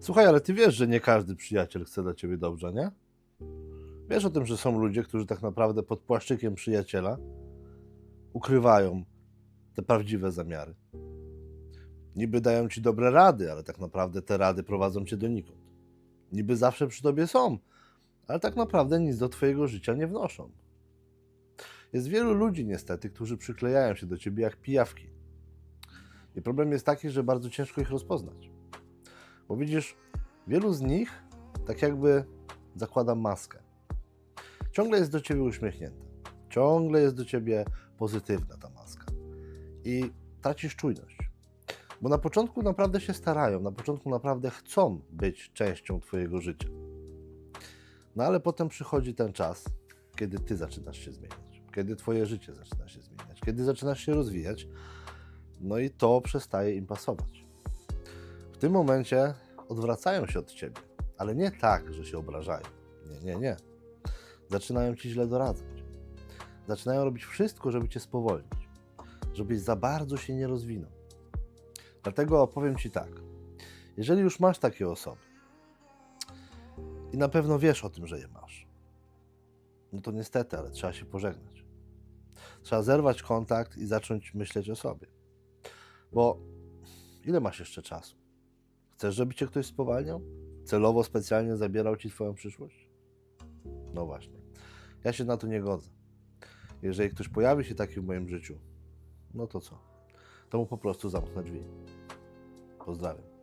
Słuchaj, ale ty wiesz, że nie każdy przyjaciel chce dla ciebie dobrze, nie? Wiesz o tym, że są ludzie, którzy tak naprawdę pod płaszczykiem przyjaciela ukrywają te prawdziwe zamiary. Niby dają ci dobre rady, ale tak naprawdę te rady prowadzą cię donikąd. Niby zawsze przy tobie są, ale tak naprawdę nic do twojego życia nie wnoszą. Jest wielu ludzi niestety, którzy przyklejają się do ciebie jak pijawki. I problem jest taki, że bardzo ciężko ich rozpoznać. Bo widzisz, wielu z nich tak jakby zakłada maskę. Ciągle jest do ciebie uśmiechnięta. Ciągle jest do ciebie pozytywna ta maska. I tracisz czujność. Bo na początku naprawdę się starają, na początku naprawdę chcą być częścią twojego życia. No ale potem przychodzi ten czas, kiedy ty zaczynasz się zmieniać, kiedy twoje życie zaczyna się zmieniać, kiedy zaczynasz się rozwijać, no i to przestaje im pasować. W tym momencie odwracają się od ciebie, ale nie tak, że się obrażają. Nie, nie, nie. Zaczynają ci źle doradzać. Zaczynają robić wszystko, żeby cię spowolnić, żebyś za bardzo się nie rozwinął. Dlatego opowiem ci tak. Jeżeli już masz takie osoby i na pewno wiesz o tym, że je masz, no to niestety, ale trzeba się pożegnać. Trzeba zerwać kontakt i zacząć myśleć o sobie. Bo ile masz jeszcze czasu? Chcesz, żeby cię ktoś spowalniał? Celowo, specjalnie zabierał ci twoją przyszłość? No właśnie. Ja się na to nie godzę. Jeżeli ktoś pojawi się taki w moim życiu, no to co? To mu po prostu zamknę drzwi. Pozdrawiam.